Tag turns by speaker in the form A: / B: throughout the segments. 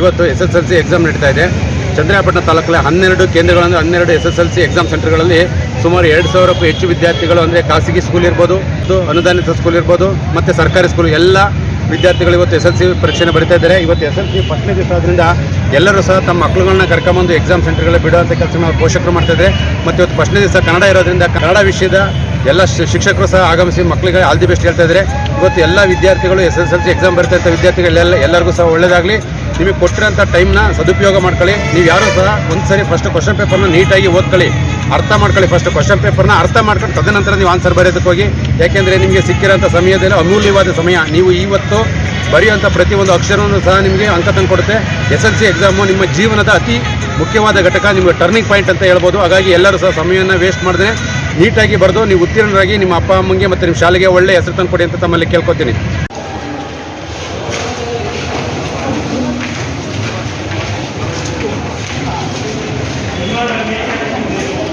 A: ಇವತ್ತು S S L C exam ನಡೀತಾ ಇದೆ. ಚಂದ್ರಾಪಟ್ಟಣ ತಾಲೂಕಲ್ಲಿ ಹನ್ನೆರಡು ಕೇಂದ್ರಗಳಂದ್ರೆ ಹನ್ನೆರಡು S S L C exam ಸೆಂಟರ್ಗಳಲ್ಲಿ ಸುಮಾರು ಎರಡು ಸಾವಿರಕ್ಕೂ ಹೆಚ್ಚು ವಿದ್ಯಾರ್ಥಿಗಳು ಅಂದರೆ ಖಾಸಗಿ ಸ್ಕೂಲ್ ಇರ್ಬೋದು ಅನುದಾನಿತ ಸ್ಕೂಲ್ ಇರ್ಬೋದು, ಮತ್ತು ಸರ್ಕಾರಿ ಸ್ಕೂಲ್ ಎಲ್ಲ ವಿದ್ಯಾರ್ಥಿಗಳು ಇವತ್ತು ಎಸ್ ಎಲ್ ಸಿ ಪರೀಕ್ಷೆನ ಬರಿತಾ ಇದ್ದಾರೆ. ಇವತ್ತು ಎಸ್ ಎಲ್ ಸಿ ಫಸ್ಟ್ನೇ ದಿವಸ ಆದ್ದರಿಂದ ಎಲ್ಲರೂ ಸಹ ತಮ್ಮ ಮಕ್ಕಳುಗಳನ್ನ ಕರ್ಕೊಂಬಂದು ಎಕ್ಸಾಮ್ ಸೆಂಟರ್ಗಳಲ್ಲಿ ಬಿಡುವಂಥ ಕೆಲಸ ಪೋಷಕರು ಮಾಡ್ತಾ ಇದ್ದಾರೆ. ಮತ್ತು ಇವತ್ತು ಫಸ್ಟ್ನೇ ದಿವಸ ಕನ್ನಡ ಇರೋದ್ರಿಂದ ಕನ್ನಡ ವಿಷಯದ ಎಲ್ಲ ಶಿಕ್ಷಕರು ಸಹ ಆಗಮಿಸಿ ಮಕ್ಕಳಿಗೆ ಆಲ್ ದಿ ಬೆಸ್ಟ್ ಹೇಳ್ತಾ ಇದ್ದಾರೆ. ಇವತ್ತು ಎಲ್ಲ ವಿದ್ಯಾರ್ಥಿಗಳು S S L C exam ಬರ್ತಾ ಇರ್ತಾರೆ. ವಿದ್ಯಾರ್ಥಿಗಳೆಲ್ಲ ಎಲ್ಲರಿಗೂ ಸಹ ಒಳ್ಳೆಯದಾಗಲಿ ನಿಮಗೆ ಕೊಟ್ಟಿರೋಂಥ ಟೈಮ್ನ ಸದುಪಯೋಗ ಮಾಡ್ಕೊಳ್ಳಿ. ನೀವು ಯಾರೂ ಸಹ ಒಂದು ಸರಿ ಫಸ್ಟ್ ಕ್ವಶನ್ ಪೇಪರ್ನ ನೀಟಾಗಿ ಓದ್ಕೊಳ್ಳಿ. ಅರ್ಥ ಮಾಡ್ಕೊಳ್ಳಿ ಫಸ್ಟ್ ಕ್ವಶನ್ ಪೇಪರ್ನ ಅರ್ಥ ಮಾಡ್ಕೊಂಡು ತದನಂತರ ನೀವು ಆನ್ಸರ್ ಬರೆಯೋದಕ್ಕೆ ಹೋಗಿ. ಯಾಕೆಂದರೆ ನಿಮಗೆ ಸಿಕ್ಕಿರೋಂಥ ಸಮಯದಲ್ಲಿ ಅಮೂಲ್ಯವಾದ ಸಮಯ. ನೀವು ಇವತ್ತು ಬರೆಯುವಂಥ ಪ್ರತಿಯೊಂದು ಅಕ್ಷರವನ್ನು ಸಹ ನಿಮಗೆ ಅಂಕ ತಂದು ಕೊಡುತ್ತೆ. ಎಸ್ ಎಲ್ ಸಿ ಎಕ್ಸಾಮು ನಿಮ್ಮ ಜೀವನದ ಅತಿ ಮುಖ್ಯವಾದ ಘಟಕ, ನಿಮಗೆ ಟರ್ನಿಂಗ್ ಪಾಯಿಂಟ್ ಅಂತ ಹೇಳ್ಬೋದು. ಹಾಗಾಗಿ ಎಲ್ಲರೂ ಸಹ ಸಮಯವನ್ನು ವೇಸ್ಟ್ ಮಾಡಿದ್ರೆ ನೀಟಾಗಿ ಬರೆದು, ನೀವು ಉತ್ತೀರ್ಣರಾಗಿ ನಿಮ್ಮ ಅಪ್ಪ, ಅಮ್ಮಂಗೆ ಮತ್ತು ನಿಮ್ಮ ಶಾಲೆಗೆ ಒಳ್ಳೆಯ ಹೆಸರು ತಂದು ಕೊಡಿ ಅಂತ ತಮ್ಮಲ್ಲಿ ಕೇಳ್ಕೊತೀನಿ.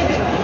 A: anything.